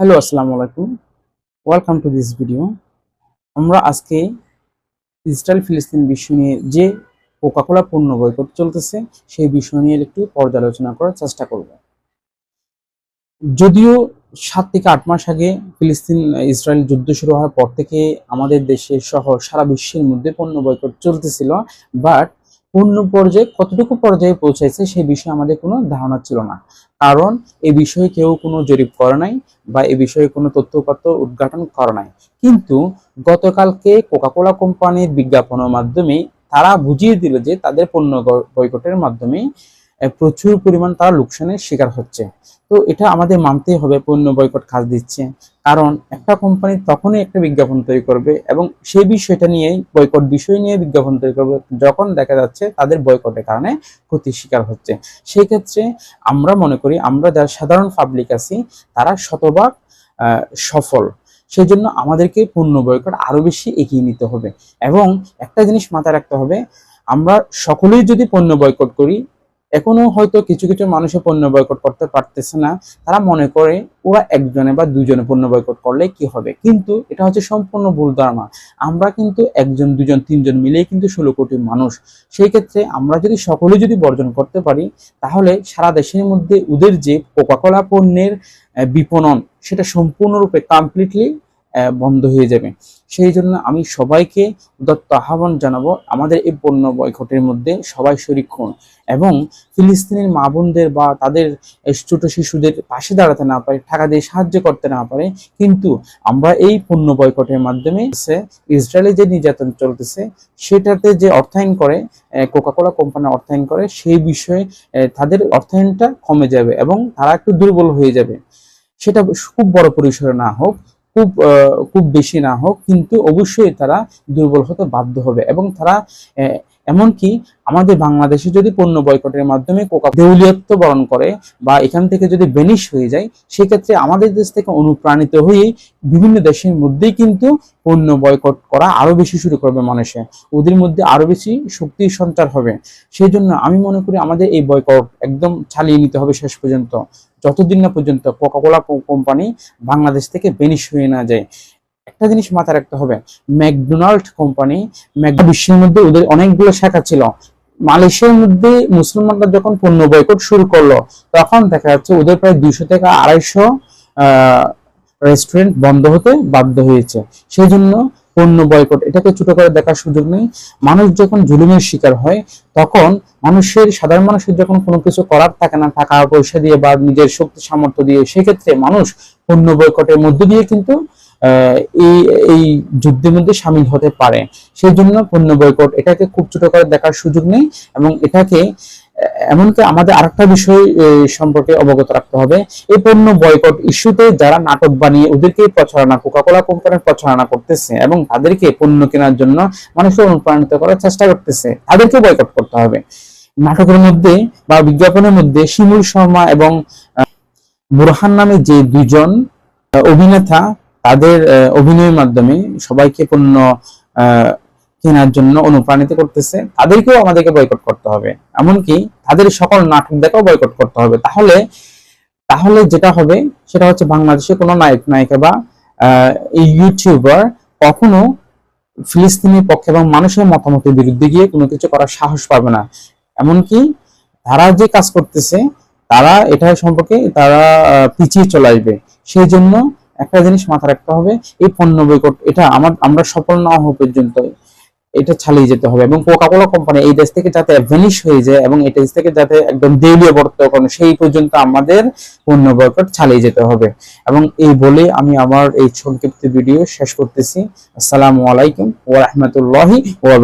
Hello আসসালামু আলাইকুম welcome to this video আমরা আজকে ইসরায়েল ফিলিস্তিন বিষয় নিয়ে যে কোকাকোলা পণ্য বয়কট চলতেছে, সেই বিষয় নিয়ে একটু পর্যালোচনা করার চেষ্টা করব। যদিও সাত থেকে আট মাস আগে ফিলিস্তিন ইসরায়েল যুদ্ধ শুরু হওয়ার পর থেকে আমাদের দেশে সহ সারা বিশ্বের মধ্যে পণ্য বয়কট চলতেছিল বাট পূর্ণ পর্যায়ে, কতটুকু পর্যায়ে পৌঁছেছে সে বিষয়ে আমাদের কোনো ধারণা ছিল না। কারণ এ বিষয়ে কেউ কোনো জরিপ করে নাই বা এ বিষয়ে কোনো তথ্যপত্র উদ্ঘাটন করে নাই। কিন্তু গতকালকে কোকাকোলা কোম্পানির বিজ্ঞাপনের মাধ্যমে তারা বুঝিয়ে দিল যে তাদের পণ্য বয়কটের মাধ্যমে প্রচুর পরিমাণ তারা লোকসানের শিকার হচ্ছে। তো এটা আমাদের মানতেই হবে, পণ্য বয়কট কাজ দিচ্ছে। কারণ একটা কোম্পানি তখনই একটা বিজ্ঞাপন তৈরি করবে এবং সেই বিষয়টা নিয়েই, বয়কট বিষয় নিয়ে বিজ্ঞাপন তৈরি করবে, যখন দেখা যাচ্ছে তাদের বয়কটের কারণে ক্ষতির শিকার হচ্ছে। সেই ক্ষেত্রে আমরা মনে করি, আমরা যারা সাধারণ পাবলিক আছি, তারা শতভাগ সফল। সেই জন্য আমাদেরকে পণ্য বয়কট আরও বেশি এগিয়ে নিতে হবে। এবং একটা জিনিস মাথায় রাখতে হবে, আমরা সকলেই যদি পণ্য বয়কট করি এখনও হয়তো কিছু কিছু মানুষে পণ্য বয়কট করতে পারতেছে না। তারা মনে করে ওরা একজনে বা দুজনে পণ্য বয়কট করলে কি হবে? কিন্তু এটা হচ্ছে সম্পূর্ণ ভুল ধারণা। আমরা কিন্তু একজন, দুজন, তিনজন মিলেই কিন্তু ষোলো কোটি মানুষ। সেই ক্ষেত্রে আমরা যদি সকলে যদি বর্জন করতে পারি, তাহলে সারা দেশের মধ্যে ওদের যে কোকাকোলা পণ্যের বিপণন, সেটা সম্পূর্ণরূপে কমপ্লিটলি বন্ধ হয়ে যাবে। সেই জন্য আমি সবাইকে দত্ত আহ্বান জানাব, আমাদের এই পণ্য বয়কটের মধ্যে সবাই শরিক হন এবং ফিলিস্তিনের মা বোনদের বা তাদের ছোট শিশুদের পাশে দাঁড়াতে না পারে টাকা দিয়ে সাহায্য করতে না পারে, কিন্তু আমরা এই পণ্য বয়কটের মাধ্যমে সে ইসরায়েলে যে নির্যাতন চলতেছে, সেটাতে যে অর্থায়ন করে কোকাকোলা কোম্পানি অর্থায়ন করে, সেই বিষয়ে তাদের অর্থায়নটা কমে যাবে এবং তারা একটু দুর্বল হয়ে যাবে। সেটা খুব বড় পরিসরে না হোক খুব খুব বেশি না হোক কিন্তু অবশ্যই তারা দুর্বল হতে বাধ্য হবে এবং তারা এমনকি আমাদের বাংলাদেশে যদি পণ্য বয়কটের মাধ্যমে কোকা দেউলিয়ত্ব বরণ করে বা এখান থেকে যদি বেনিশ হয়ে যায়, সেক্ষেত্রে আমাদের দেশ থেকে অনুপ্রাণিত হয়ে বিভিন্ন দেশের মধ্যেই কিন্তু পণ্য বয়কট করা আরও বেশি শুরু করবে মানুষে। ওদের মধ্যে আরও বেশি শক্তির সঞ্চার হবে। সেই জন্য আমি মনে করি আমাদের এই বয়কট একদম চালিয়ে নিতে হবে শেষ পর্যন্ত। যতদিন না পর্যন্ত কোকাকোলা কোম্পানি বাংলাদেশ থেকে বেনিশ হয়ে না যায়। একটা জিনিস মাথায় রাখতে হবে। ম্যাকডোনাল্ড কোম্পানি, ম্যাক- বিশ্বের মধ্যে ওদের অনেকগুলো শাখা ছিল। মালয়েশিয়ার মধ্যে মুসলমানরা যখন পণ্য বয়কট শুরু করল, তখন দেখা যাচ্ছে ওদের প্রায় দুইশো থেকে আড়াইশো রেস্টুরেন্ট বন্ধ হতে বাধ্য হয়েছে। সেই জন্য পণ্য বয়কট, এটাকে ছোট করে দেখার সুযোগ নেই। মানুষ যখন জুলুমের শিকার হয়, তখন মানুষের, সাধারণ মানুষের যখন কোনো কিছু করার থাকে না, টাকা পয়সা দিয়ে বা নিজের শক্তি সামর্থ্য দিয়ে, সেক্ষেত্রে মানুষ পণ্য বয়কটের মধ্য দিয়ে কিন্তু এই এই যুদ্ধের মধ্যে সামিল হতে পারে। সেই জন্য পণ্য বয়কট, এটাকে খুব ছোট করে দেখার সুযোগ নেই এবং এটাকে এমনকি আমাদের আরেকটা বিষয় সম্পর্কে অবগত রাখতে হবে। এই পণ্য বয়কট ইস্যুতে যারা নাটক বানিয়ে ওদেরকে প্রচারণা, কোকাকোলা কোম্পানির প্রচারণা করতেছে এবং তাদেরকে পণ্য কেনার জন্য মানুষকে অনুপ্রাণিত করার চেষ্টা করতেছে তাদেরকে বয়কট করতে হবে। নাটকের মধ্যে বা বিজ্ঞাপনের মধ্যে শিমুল শর্মা এবং বুরহান নামে যে দুজন অভিনেতা তাদের অভিনয়ের মাধ্যমে সবাইকে পণ্য কেনার জন্য অনুপ্রাণিত করতেছে, তাদেরকেও আমাদেরকে বয়কট করতে হবে। এমনকি তাদের সকল নাটক দেখাও বয়কট করতে হবে। তাহলে তাহলে যেটা হবে, সেটা হচ্ছে বাংলাদেশে কোনো নায়ক, নায়িকা বা ইউটিউবার কখনো ফিলিস্তিনের পক্ষে এবং মানুষের মতামতের বিরুদ্ধে গিয়ে কোনো কিছু করার সাহস পাবে না। এমনকি তারা যে কাজ করতেছে, তারা এটা সম্পর্কে তারা পিছিয়ে চলে আসবে। সেই জন্য একটা জিনিস মাথায় রাখতে হবে, এই পণ্য বৈকট, এটা আমার, আমরা সফল না হওয়া পর্যন্ত এটা চালিয়ে যেতে হবে। এবং কোকাকোলা কোম্পানি এই দেশ থেকে যাতে ভ্যানিশ হয়ে যায় এবং এই দেশ থেকে যাতে একদম দেউলিয়া বর্তমান সেই পর্যন্ত আমাদের পণ্য বয়কট চালিয়ে যেতে হবে। এবং এই বলে আমি আমার এই সংক্ষিপ্ত ভিডিও শেষ করতেছি। আসসালামু আলাইকুম ওয়া রাহমাতুল্লাহি ওয়া